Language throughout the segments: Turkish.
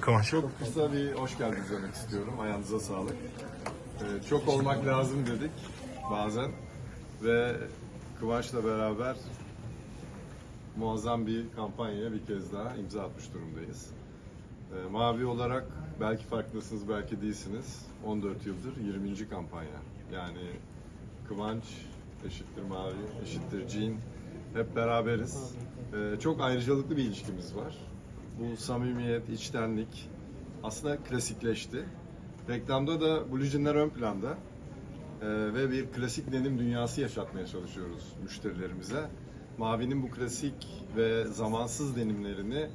Kıvanç. Çok kısa bir hoş geldiniz demek istiyorum. Ayağınıza sağlık. Ee, çok olmak lazım dedik bazen. Ve Kıvanç'la beraber muazzam bir kampanyaya bir kez daha imza atmış durumdayız. Ee, Mavi olarak belki farklısınız, belki değilsiniz. 14 yıldır 20. kampanya. Yani Kıvanç eşittir Mavi, eşittir Cin. Hep beraberiz. Ee, çok ayrıcalıklı bir ilişkimiz var. Bu samimiyet, içtenlik aslında klasikleşti. Reklamda da Blue Jean'ler ön planda. Ee, ve bir klasik denim dünyası yaşatmaya çalışıyoruz müşterilerimize. Mavi'nin bu klasik ve zamansız denimlerini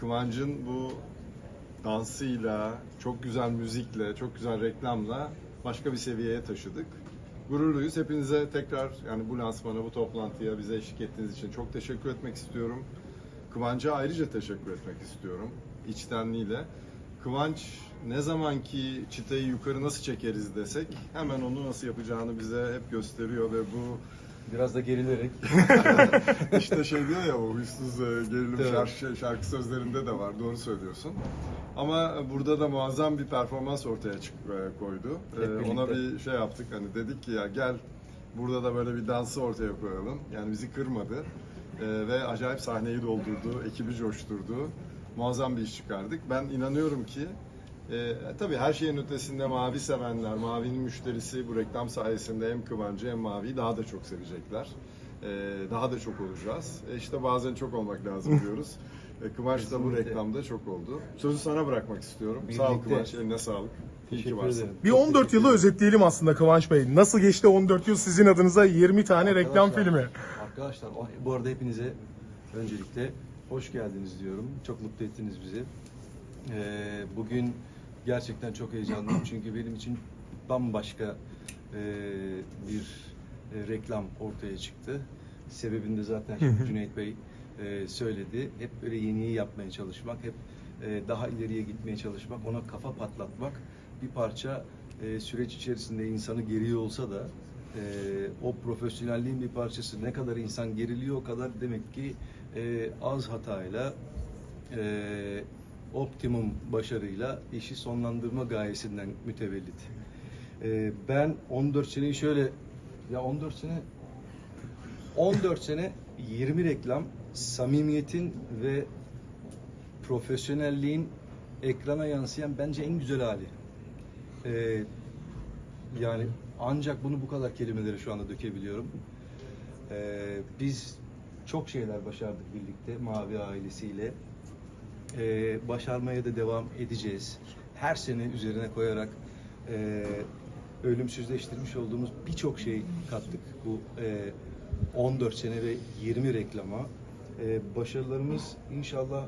Kıvanç'ın bu dansıyla, çok güzel müzikle, çok güzel reklamla başka bir seviyeye taşıdık. Gururluyuz. Hepinize tekrar yani bu lansmana, bu toplantıya bize eşlik ettiğiniz için çok teşekkür etmek istiyorum. Kıvanç'a ayrıca teşekkür etmek istiyorum içtenliğiyle. Kıvanç ne zamanki çıtayı yukarı nasıl çekeriz desek hemen onu nasıl yapacağını bize hep gösteriyor ve bu Biraz da gerilerek. işte şey diyor ya o huysuz e, gerilim Evet. şarkı, şarkı sözlerinde de var doğru söylüyorsun. Ama burada da muazzam bir performans ortaya çık e, koydu. E, birlikte. ona bir şey yaptık hani dedik ki ya gel burada da böyle bir dansı ortaya koyalım. Yani bizi kırmadı. E, ve acayip sahneyi doldurdu, ekibi coşturdu. Muazzam bir iş çıkardık. Ben inanıyorum ki e, tabii her şeyin ötesinde mavi sevenler, mavinin müşterisi bu reklam sayesinde hem Kıvancı hem Mavi'yi daha da çok sevecekler. E, daha da çok olacağız. E, işte bazen çok olmak lazım diyoruz. E, Kıvanç da bu reklamda çok oldu. Sözü sana bırakmak istiyorum. Sağ ol Birlikte. Kıvanç, eline sağlık. Teşekkür ederim. Bir Çok 14 teşekkür yılı özetleyelim aslında Kıvanç Bey. Nasıl geçti 14 yıl sizin adınıza 20 tane reklam Arkadaşlar- filmi? Arkadaşlar o- bu arada hepinize öncelikle hoş geldiniz diyorum. Çok mutlu ettiniz bizi. Ee, bugün gerçekten çok heyecanlıyım çünkü benim için bambaşka e, bir e, reklam ortaya çıktı. Sebebini de zaten şimdi Cüneyt Bey e, söyledi. Hep böyle yeniyi yapmaya çalışmak, hep e, daha ileriye gitmeye çalışmak, ona kafa patlatmak bir parça e, süreç içerisinde insanı geriyor olsa da e, o profesyonelliğin bir parçası. Ne kadar insan geriliyor o kadar demek ki e, az hatayla e, optimum başarıyla işi sonlandırma gayesinden mütevellit. E, ben 14 seneyi şöyle ya 14 sene 14 sene 20 reklam samimiyetin ve profesyonelliğin ekrana yansıyan bence en güzel hali. Ee, yani ancak bunu bu kadar kelimelere şu anda dökebiliyorum. Ee, biz çok şeyler başardık birlikte Mavi ailesiyle. Ee, başarmaya da devam edeceğiz. Her sene üzerine koyarak e, ölümsüzleştirmiş olduğumuz birçok şey kattık bu e, 14 sene ve 20 reklama. E, başarılarımız inşallah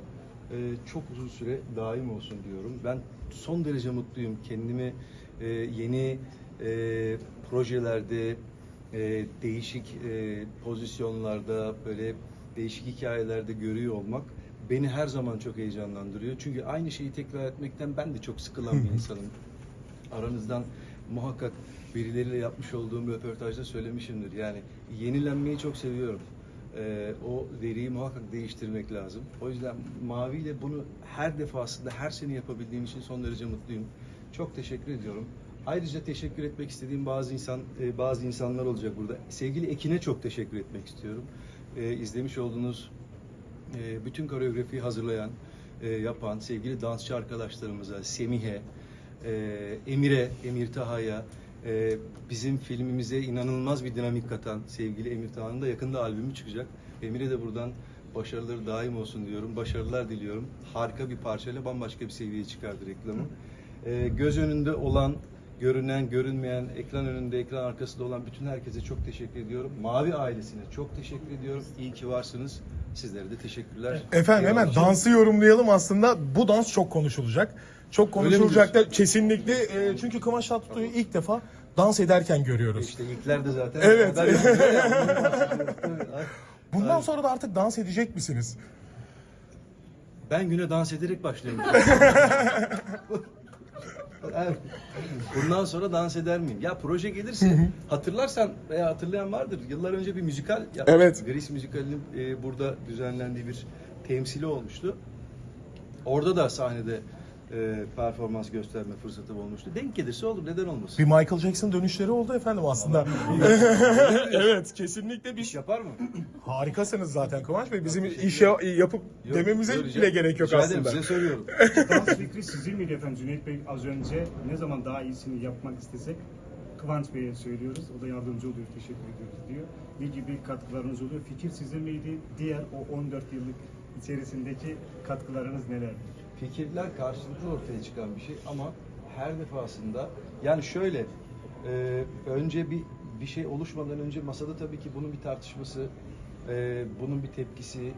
e, çok uzun süre daim olsun diyorum. Ben son derece mutluyum. Kendimi e, yeni e, projelerde, e, değişik e, pozisyonlarda, böyle değişik hikayelerde görüyor olmak beni her zaman çok heyecanlandırıyor. Çünkü aynı şeyi tekrar etmekten ben de çok sıkılan bir insanım. Aranızdan muhakkak birileriyle yapmış olduğum röportajda söylemişimdir. Yani yenilenmeyi çok seviyorum. Ee, o veriyi muhakkak değiştirmek lazım. O yüzden Mavi ile bunu her defasında, her sene yapabildiğim için son derece mutluyum. Çok teşekkür ediyorum. Ayrıca teşekkür etmek istediğim bazı insan, e, bazı insanlar olacak burada. Sevgili Ekin'e çok teşekkür etmek istiyorum. Ee, izlemiş olduğunuz e, bütün koreografiyi hazırlayan, e, yapan sevgili dansçı arkadaşlarımıza, Semih'e, e, Emir'e, Emir Taha'ya, e, bizim filmimize inanılmaz bir dinamik katan sevgili Emir Taha'nın da yakında albümü çıkacak. Emir'e de buradan başarıları daim olsun diyorum. Başarılar diliyorum. Harika bir parçayla bambaşka bir seviyeye çıkardı reklamı. E, göz önünde olan, görünen, görünmeyen, ekran önünde, ekran arkasında olan bütün herkese çok teşekkür ediyorum. Mavi ailesine çok teşekkür ediyorum. İyi ki varsınız. Sizlere de teşekkürler. Efendim hemen Eyvallah. dansı yorumlayalım aslında. Bu dans çok konuşulacak. Çok konuşulacak da kesinlikle. e, çünkü Kıvanç Tatlıtuğ'u ilk defa dans ederken görüyoruz. İşte ilkler de zaten. Evet. Bundan sonra da artık dans edecek misiniz? Ben güne dans ederek başlıyorum. Evet. Bundan sonra dans eder miyim? Ya proje gelirse hatırlarsan veya hatırlayan vardır. Yıllar önce bir müzikal yapmıştık. Evet. Gris müzikalinin e, burada düzenlendiği bir temsili olmuştu. Orada da sahnede e, performans gösterme fırsatım olmuştu. Denk gelirse olur. Neden olmasın? Bir Michael Jackson dönüşleri oldu efendim aslında. evet kesinlikle bir İş yapar mı? harikasınız zaten Kıvanç Bey. Bizim iş ya- yapıp Yok, dememize söyleyeceğim. bile gerek yok Rica ederim, aslında. Size söylüyorum. Dans fikri sizin miydi efendim Cüneyt Bey az önce ne zaman daha iyisini yapmak istesek Kıvanç Bey'e söylüyoruz. O da yardımcı oluyor, teşekkür ediyoruz diyor. Ne gibi katkılarınız oluyor? Fikir sizin miydi? Diğer o 14 yıllık içerisindeki katkılarınız nelerdi? Fikirler karşılıklı ortaya çıkan bir şey ama her defasında yani şöyle e, önce bir bir şey oluşmadan önce masada tabii ki bunun bir tartışması, e, bunun bir tepkisi,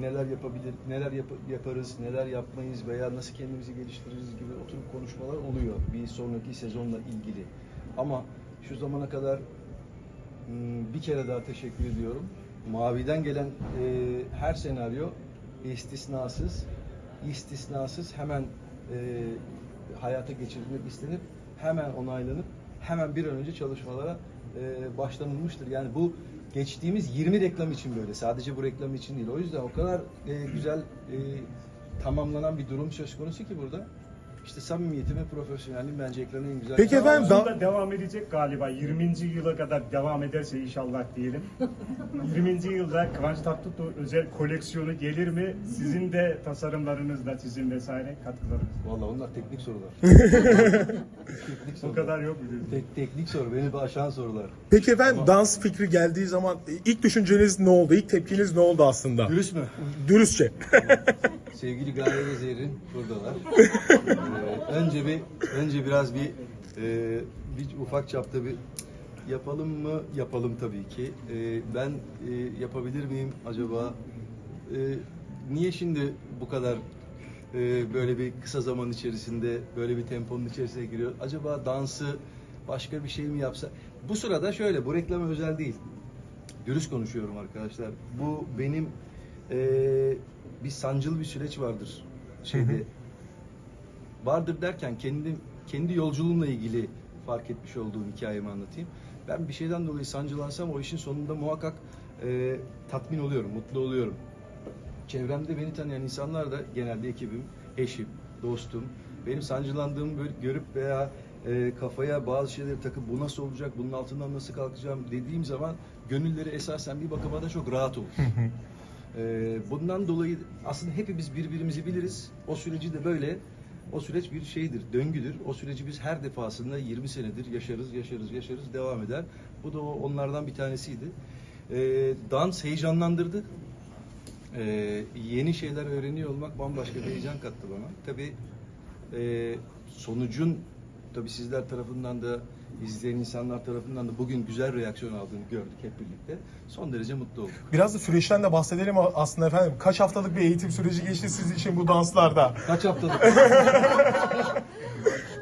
neler yapabilir, neler yap- yaparız, neler yapmayız veya nasıl kendimizi geliştiririz gibi oturup konuşmalar oluyor bir sonraki sezonla ilgili. Ama şu zamana kadar Hmm, bir kere daha teşekkür ediyorum. Mavi'den gelen e, her senaryo istisnasız, istisnasız hemen e, hayata geçirilmek istenip hemen onaylanıp hemen bir an önce çalışmalara e, başlanılmıştır. Yani bu geçtiğimiz 20 reklam için böyle. Sadece bu reklam için değil. O yüzden o kadar e, güzel e, tamamlanan bir durum söz konusu ki burada. İşte samimiyetim ve profesyonelliğim bence ekranın en güzel Peki efendim, Uzun da- da devam edecek galiba. 20. yıla kadar devam ederse inşallah diyelim. 20. yılda Kıvanç Tatlıtuğ özel koleksiyonu gelir mi? Sizin de tasarımlarınızla çizim vesaire katkılarınız. Vallahi onlar teknik sorular. teknik O sorular. kadar yok mu? Tek, teknik soru, beni de aşan sorular. Peki efendim dans fikri geldiği zaman ilk düşünceniz ne oldu? İlk tepkiniz ne oldu aslında? Dürüst mü? Dürüstçe. Sevgili Gaye ve Zehrin buradalar. Ee, önce bir, önce biraz bir, e, bir ufak çapta bir yapalım mı? Yapalım tabii ki. Ee, ben e, yapabilir miyim acaba? Ee, niye şimdi bu kadar e, böyle bir kısa zaman içerisinde böyle bir temponun içerisine giriyor? Acaba dansı başka bir şey mi yapsa? Bu sırada şöyle, bu reklama özel değil. Dürüst konuşuyorum arkadaşlar. Bu benim eee, bir sancılı bir süreç vardır şeyde. Vardır derken kendim kendi yolculuğumla ilgili fark etmiş olduğum hikayemi anlatayım. Ben bir şeyden dolayı sancılansam o işin sonunda muhakkak eee, tatmin oluyorum, mutlu oluyorum. Çevremde beni tanıyan insanlar da genelde ekibim, eşim, dostum. Benim sancılandığımı böyle görüp veya e, kafaya bazı şeyleri takıp bu nasıl olacak, bunun altından nasıl kalkacağım dediğim zaman gönülleri esasen bir bakıma da çok rahat olur. E, bundan dolayı aslında hepimiz birbirimizi biliriz. O süreci de böyle o süreç bir şeydir, döngüdür. O süreci biz her defasında 20 senedir yaşarız, yaşarız, yaşarız, devam eder. Bu da onlardan bir tanesiydi. E, dans heyecanlandırdı. Ee, yeni şeyler öğreniyor olmak bambaşka bir heyecan kattı bana. Tabii e, sonucun tabii sizler tarafından da izleyen insanlar tarafından da bugün güzel reaksiyon aldığını gördük hep birlikte. Son derece mutlu olduk. Biraz da süreçten de bahsedelim aslında efendim. Kaç haftalık bir eğitim süreci geçti sizin için bu danslarda? Kaç haftalık?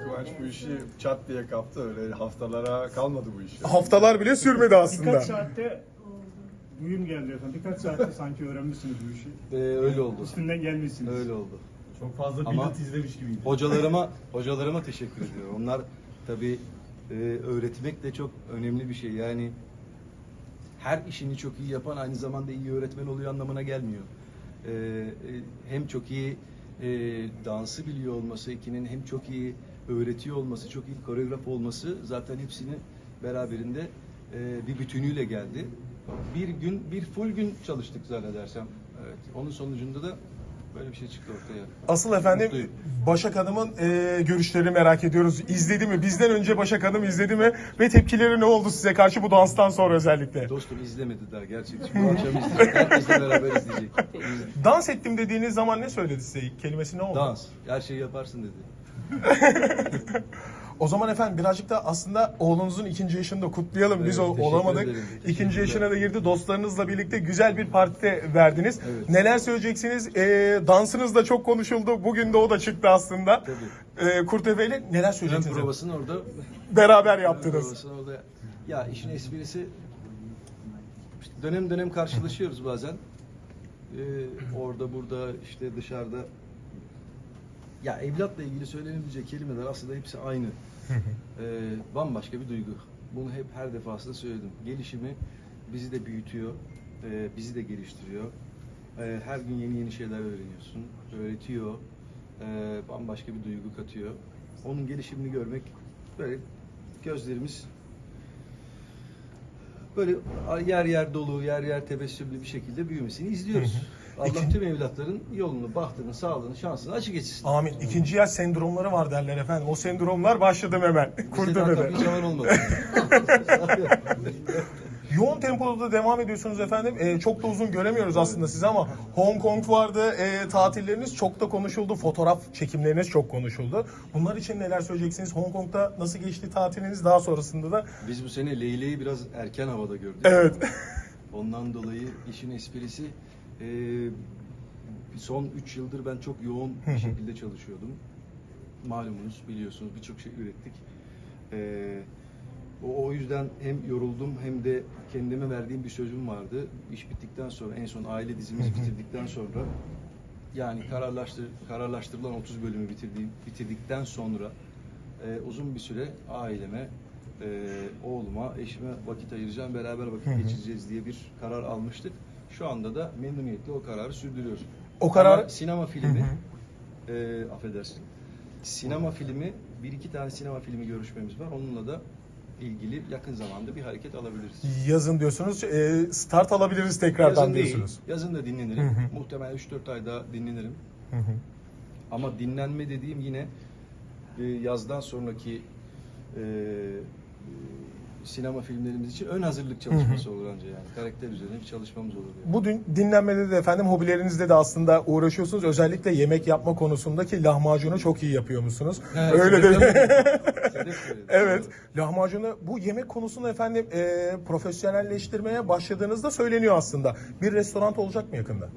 Kıvanç bu işi çat diye kaptı öyle haftalara kalmadı bu iş. Haftalar bile sürmedi aslında. Birkaç saatte duyum geldi efendim. Birkaç saatte sanki öğrenmişsiniz bu işi. Ee, öyle oldu. Üstünden gelmişsiniz. Öyle oldu. Çok fazla Ama- Ama... izlemiş gibiydi. Hocalarıma hocalarıma teşekkür ediyorum. Onlar tabii e, öğretmek de çok önemli bir şey. Yani her işini çok iyi yapan aynı zamanda iyi öğretmen oluyor anlamına gelmiyor. E, e, hem çok iyi e, dansı biliyor olması, ikinin hem çok iyi öğretiyor olması, çok iyi koreograf olması zaten hepsini beraberinde e, bir bütünüyle geldi. Bir gün, bir full gün çalıştık zannedersem. Evet. Onun sonucunda da böyle bir şey çıktı ortaya. Asıl efendim Mutluyum. Başak Hanım'ın e, görüşlerini merak ediyoruz. İzledi mi? Bizden önce Başak Hanım izledi mi? Ve tepkileri ne oldu size karşı bu danstan sonra özellikle? Dostum izlemediler gerçekten. Bu akşam izleyecek. Herkesle beraber izleyecek. İz- Dans ettim dediğiniz zaman ne söyledi size? Kelimesi ne oldu? Dans. Her şeyi yaparsın dedi. O zaman efendim birazcık da aslında oğlunuzun ikinci yaşını da kutlayalım. Biz Evet, o, teşekkür olamadık. ederim. İkinci Teşekkürler. yaşına da girdi. Dostlarınızla birlikte güzel bir partide verdiniz. Evet. Neler söyleyeceksiniz? Ee, dansınız da çok konuşuldu. Bugün de o da çıktı aslında. Tabii. Ee, ile neler Ön söyleyeceksiniz? provasını orada Beraber ön yaptınız. provasını orada ya işin esprisi işte dönem dönem karşılaşıyoruz bazen. Ee, orada burada işte dışarıda ya evlatla ilgili söylenebilecek kelimeler aslında hepsi aynı. Ee, bambaşka bir duygu. Bunu hep her defasında söyledim. Gelişimi bizi de büyütüyor, e, bizi de geliştiriyor. Ee, her gün yeni yeni şeyler öğreniyorsun, öğretiyor. e, bambaşka bir duygu katıyor. Onun gelişimini görmek böyle gözlerimiz böyle yer yer dolu, yer yer tebessümlü bir şekilde büyümesini izliyoruz. Allah İki- tüm evlatların yolunu, bahtını, sağlığını, şansını açık etsin. Amin. İkinci yaş sendromları var derler efendim. O sendromlar başladım hemen. Bize Kurdu daha bebe. kapıyı çalan olmadı. Yoğun tempoda da devam ediyorsunuz efendim. Ee, çok da uzun göremiyoruz aslında sizi ama Hong Kong vardı. Ee, tatilleriniz çok da konuşuldu. Fotoğraf çekimleriniz çok konuşuldu. Bunlar için neler söyleyeceksiniz? Hong Kong'da nasıl geçti tatiliniz? Daha sonrasında da Biz bu sene Leyle'yi biraz erken havada gördük. evet. Ondan dolayı işin esprisi e, son 3 yıldır ben çok yoğun bir şekilde çalışıyordum. Malumunuz biliyorsunuz birçok şey ürettik. E, o, o yüzden hem yoruldum hem de kendime verdiğim bir sözüm vardı. İş bittikten sonra en son aile dizimizi bitirdikten sonra yani kararlaştır, kararlaştırılan 30 bölümü bitirdiğim, bitirdikten sonra e, uzun bir süre aileme, e, oğluma, eşime vakit ayıracağım, beraber vakit geçireceğiz diye bir karar almıştık. Şu anda da memnuniyetle o kararı sürdürüyoruz. O karar- Ama sinema filmi, e, affedersin, sinema filmi, bir iki tane sinema filmi görüşmemiz var. Onunla da ilgili yakın zamanda bir hareket alabiliriz. Yazın diyorsunuz. Ee, start alabiliriz tekrardan Yazın değil, diyorsunuz. yazın da dinlenirim. Muhtemelen 3-4 ay daha dinlenirim. Ama dinlenme dediğim yine e, yazdan sonraki e, e, sinema filmlerimiz için ön hazırlık çalışması olur anca yani. Karakter üzerine bir çalışmamız olur. Yani. Bu dün dinlenmede de efendim hobilerinizde de aslında uğraşıyorsunuz. Özellikle yemek yapma konusundaki lahmacunu çok iyi yapıyormuşsunuz. Öyle de. Sedef söyledi. Evet. Lahmacunu bu yemek konusunda efendim e, profesyonelleştirmeye başladığınızda söyleniyor aslında. Bir restoran olacak mı yakında?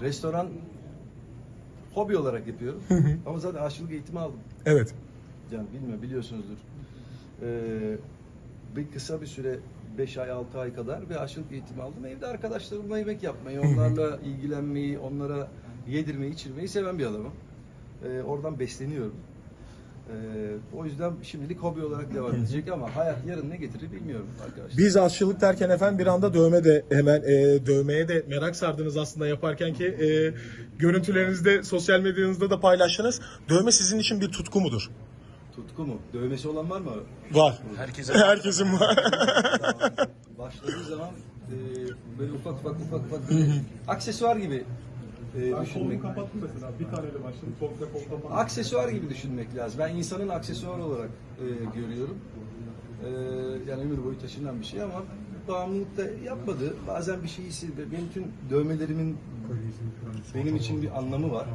Restoran hobi olarak yapıyorum. Ama zaten aşçılık eğitimi aldım. Evet. Yani bilmiyorum biliyorsunuzdur. Ee, bir kısa bir süre 5 ay 6 ay kadar bir aşçılık eğitimi aldım. Evde arkadaşlarımla yemek yapmayı, onlarla ilgilenmeyi, onlara yedirmeyi, içirmeyi seven bir adamım. Ee, oradan besleniyorum. Ee, o yüzden şimdilik hobi olarak devam edecek ama hayat yarın ne getirir bilmiyorum arkadaşlar. Biz aşçılık derken efendim bir anda dövme de hemen e, dövmeye de merak sardınız aslında yaparken ki e, görüntülerinizde sosyal medyanızda da paylaştınız. Dövme sizin için bir tutku mudur? Tutku mu? Dövmesi olan var mı? Var. Herkesin. Herkesin var. Başladığı zaman e, böyle ufak ufak ufak ufak aksesuar gibi e, düşünmek. kapattım mesela. Bir taneyle başladım. Komple komple Aksesuar gibi düşünmek lazım. Ben insanın aksesuar olarak e, görüyorum. E, yani ömür boyu taşınan bir şey ama bağımlılık da yapmadı. Bazen bir şeyi hissetti. Benim tüm dövmelerimin benim için bir anlamı var.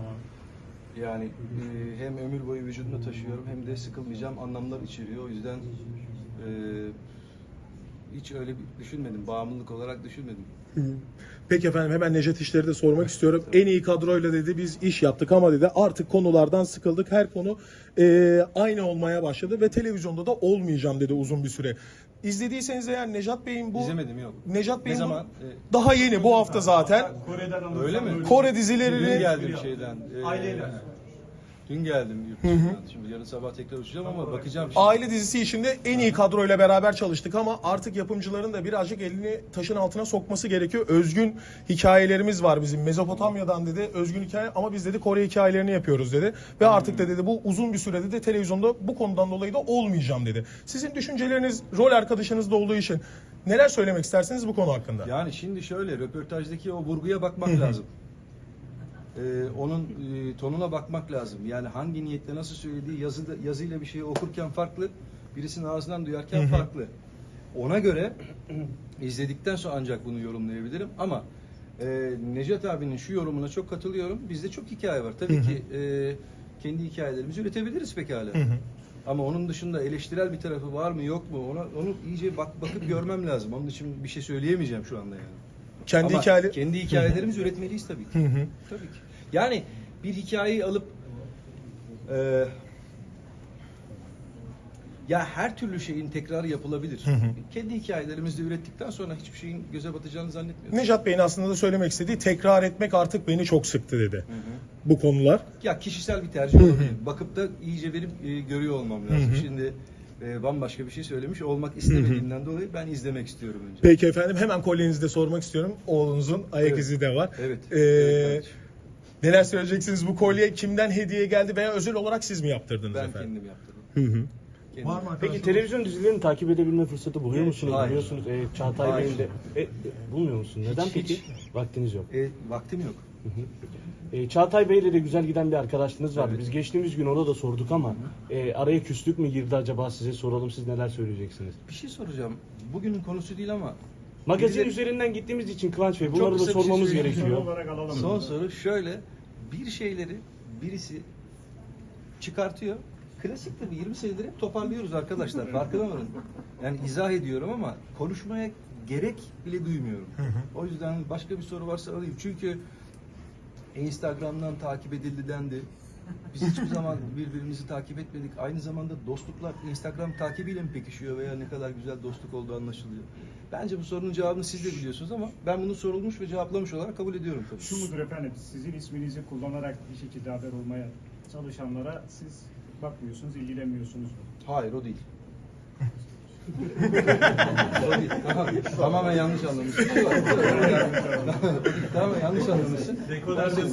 Yani e, hem ömür boyu vücudumda taşıyorum hem de sıkılmayacağım anlamlar içeriyor. O yüzden e, hiç öyle düşünmedim. Bağımlılık olarak düşünmedim. Peki efendim hemen Necdet İşler'i de sormak istiyorum. En iyi kadroyla dedi biz iş yaptık ama dedi artık konulardan sıkıldık. Her konu e, aynı olmaya başladı ve televizyonda da olmayacağım dedi uzun bir süre. İzlediyseniz eğer Nejat Bey'in bu İzlemedim yok. Nejat Ne Bey'in bu- zaman? E, daha yeni bu hafta zaten Kore'den alırsam Öyle mi? Kore Dün dizilerini geldim şeyden. e, Aileyle. Dün geldim yurt dışından. Şimdi yarın sabah tekrar uçacağım ama bakacağım şimdi. aile dizisi içinde en iyi kadroyla beraber çalıştık ama artık yapımcıların da birazcık elini taşın altına sokması gerekiyor. Özgün hikayelerimiz var bizim. Mezopotamya'dan dedi özgün hikaye ama biz dedi Kore hikayelerini yapıyoruz dedi. Ve artık da dedi bu uzun bir sürede de televizyonda bu konudan dolayı da olmayacağım dedi. Sizin düşünceleriniz rol arkadaşınız da olduğu için neler söylemek istersiniz bu konu hakkında? Yani şimdi şöyle röportajdaki o vurguya bakmak lazım. Ee, onun e, tonuna bakmak lazım. Yani hangi niyetle nasıl söylediği yazıda, yazıyla bir şeyi okurken farklı, birisinin ağzından duyarken farklı. Ona göre izledikten sonra ancak bunu yorumlayabilirim ama e, Necdet abinin şu yorumuna çok katılıyorum. Bizde çok hikaye var. Tabii ki e, kendi hikayelerimizi üretebiliriz pekala. Ama onun dışında eleştirel bir tarafı var mı yok mu ona onu iyice bak, bakıp görmem lazım. Onun için bir şey söyleyemeyeceğim şu anda yani. Kendi Ama hikaye kendi hikayelerimizi üretmeliyiz tabii ki. Tabii ki. Yani bir hikayeyi alıp e, ya her türlü şeyin tekrarı yapılabilir. Kendi hikayelerimizi ürettikten sonra hiçbir şeyin göze batacağını zannetmiyorum. Nejat Bey'in aslında da söylemek istediği tekrar etmek artık beni çok sıktı dedi. Bu konular. Ya kişisel bir tercih olabilir. Bakıp da iyice verip e, görüyor olmam lazım. Şimdi e, bambaşka bir şey söylemiş olmak istemediğimden dolayı ben izlemek istiyorum önce. Peki efendim hemen kolyenizi de sormak istiyorum. Oğlunuzun ayak Evet. izi de var. Evet. Ee, Evet, Neler söyleyeceksiniz bu kolye kimden hediye geldi veya özel olarak siz mi yaptırdınız Ben efendim? kendim yaptırdım. Hı hı. Kendim. Var mı Peki arkadaşlar? televizyon dizilerini takip edebilme fırsatı buluyor musunuz? Hayır. Biliyorsunuz e, Çağatay Hayır. Bey'in de... E, e, bulmuyor musun? Neden Hiç, peki? hiç. Vaktiniz yok. E, vaktim yok. E, Çağatay Bey'le de güzel giden bir arkadaşlığınız vardı. Evet. Biz geçtiğimiz gün ona da sorduk ama e, araya küslük mü girdi acaba size soralım siz neler söyleyeceksiniz? Bir şey soracağım. Bugünün konusu değil ama Magazin Birileri- üzerinden gittiğimiz için Kıvanç Bey Çok bunları da kısa bir şey sormamız söyleyeyim. Gerekiyor. olarak alalım. son soru şöyle. Bir şeyleri birisi çıkartıyor. Klasik tabii 20 senedir hep toparlıyoruz arkadaşlar. Farkına varın. Yani izah ediyorum ama konuşmaya gerek bile duymuyorum. O yüzden başka bir soru varsa alayım. Çünkü Instagram'dan takip edildi dendi. Biz hiçbir zaman birbirimizi takip etmedik. Aynı zamanda dostluklar Instagram takibiyle mi pekişiyor veya ne kadar güzel dostluk olduğu anlaşılıyor. Bence bu sorunun cevabını siz de biliyorsunuz ama ben bunu sorulmuş ve cevaplamış olarak kabul ediyorum tabii. Şu mudur efendim, sizin isminizi kullanarak bir şekilde haber olmaya çalışanlara siz bakmıyorsunuz, ilgilenmiyorsunuz. Hayır o değil. o değil. Tamam. Tamamen yanlış anlamışsın. Tamamen yanlış anlamışsın.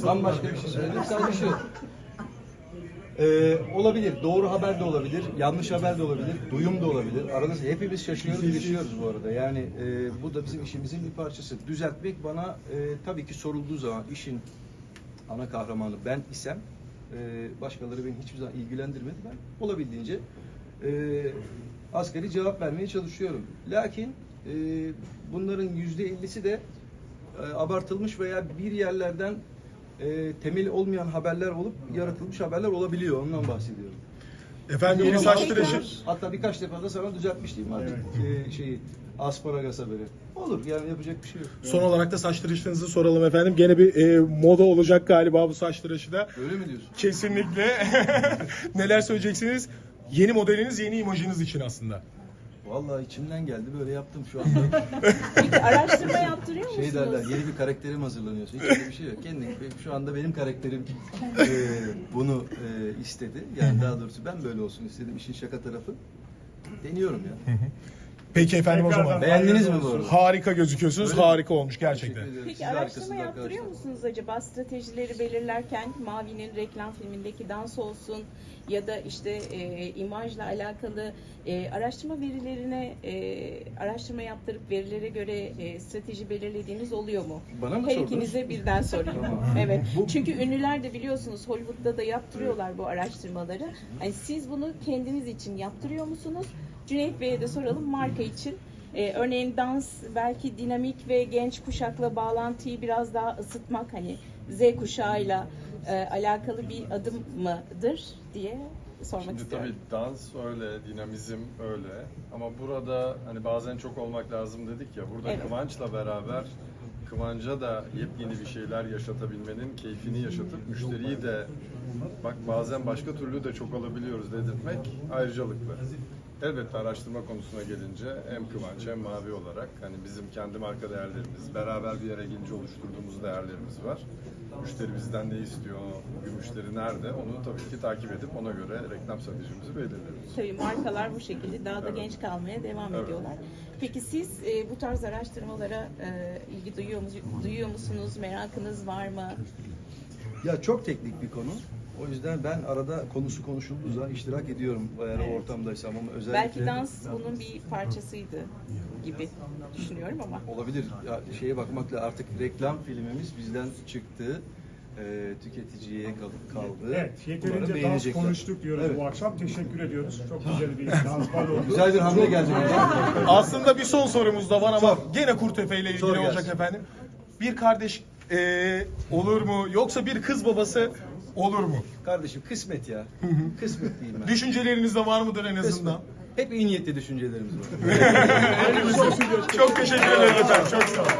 Bambaşka bir şey söyledim. Sadece şu. Ee, olabilir. Doğru haber de olabilir. Yanlış haber de olabilir. Duyum da olabilir. Arada hepimiz şaşıyoruz, geçiyoruz bu arada. Yani e, bu da bizim işimizin bir parçası. Düzeltmek bana e, tabii ki sorulduğu zaman işin ana kahramanı ben isem e, başkaları beni hiçbir zaman ilgilendirmedi. Ben olabildiğince e, asgari cevap vermeye çalışıyorum. Lakin e, bunların yüzde ellisi de e, abartılmış veya bir yerlerden e, temeli olmayan haberler olup yaratılmış haberler olabiliyor. Ondan bahsediyorum. Efendim yeni saç tıraşı. Hatta birkaç defa da sana düzeltmiştim artık e, şeyi asparagas haberi. Olur yani yapacak bir şey yok. Son olarak da saç tıraşınızı soralım efendim. Gene bir e, moda olacak galiba bu saç tıraşı da. Öyle mi diyorsun? Kesinlikle. Neler söyleyeceksiniz? Yeni modeliniz, yeni imajınız için aslında. Vallahi içimden geldi böyle yaptım şu anda. Peki araştırma yaptırıyor musunuz? şey derler yeni bir karakterim hazırlanıyorsun. Hiç öyle bir şey yok. Kendi şu anda benim karakterim e, bunu e, istedi. Yani daha doğrusu ben böyle olsun istedim. İşin şaka tarafı. Deniyorum ya. Peki efendim o zaman. Tekrardan Beğendiniz mi bu arada? Harika gözüküyorsunuz. Öyle mi? Harika olmuş gerçekten. Peki Siz araştırma yaptırıyor arkadaşlar. musunuz acaba stratejileri belirlerken Mavi'nin reklam filmindeki dans olsun ya da işte e, imajla alakalı e, araştırma verilerine e, araştırma yaptırıp verilere göre e, strateji belirlediğiniz oluyor mu? Bana mı Her sordunuz? ikinize birden sorayım. evet. Çünkü ünlüler de biliyorsunuz Hollywood'da da yaptırıyorlar bu araştırmaları. Yani siz bunu kendiniz için yaptırıyor musunuz? Cüneyt Bey'e de soralım marka için. Ee, örneğin dans belki dinamik ve genç kuşakla bağlantıyı biraz daha ısıtmak hani Z kuşağıyla e, alakalı bir adım mıdır diye sormak Şimdi istiyorum. tabii dans öyle, dinamizm öyle. Ama burada hani bazen çok olmak lazım dedik ya. Burada Evet. Kıvanç'la beraber Kıvanç'a da yepyeni bir şeyler yaşatabilmenin keyfini yaşatıp müşteriyi de bak bazen başka türlü de çok alabiliyoruz dedirtmek ayrıcalıklı. Elbette araştırma konusuna gelince hem Kıvanç hem Mavi olarak hani bizim kendi marka değerlerimiz, beraber bir yere gelince oluşturduğumuz değerlerimiz var. Müşteri bizden ne istiyor, müşteri nerede onu tabii ki takip edip ona göre reklam stratejimizi belirliyoruz. Tabii markalar bu şekilde daha da Evet. genç kalmaya devam Evet. ediyorlar. Peki siz e, bu tarz araştırmalara e, ilgi duyuyor, mu- duyuyor musunuz? Merakınız var mı? Ya çok teknik bir konu. O yüzden ben arada konusu konuşulduğu zaman iştirak ediyorum eğer o ortamdaysam ama özellikle Belki dans bunun bir parçasıydı gibi düşünüyorum ama. olabilir. Ya şeye bakmakla artık reklam filmimiz bizden çıktı. Ee, tüketiciye kal- kaldı. Evet, yeterince dans konuştuk diyoruz Evet. bu akşam. Teşekkür ediyoruz. Çok güzel bir dans oldu. Güzel bir hamle geldi hocam. Aslında bir son sorumuz da var ama Sor. gene Kurtepe ile ilgili Sor olacak gelsin. efendim. Bir kardeş e, olur mu yoksa bir kız babası olur mu? Kardeşim kısmet ya. Kısmet diyeyim ben. Düşünceleriniz de var mıdır en azından? Hep iyi niyetli düşüncelerimiz var. Çok teşekkür ederim efendim. Çok sağ olun.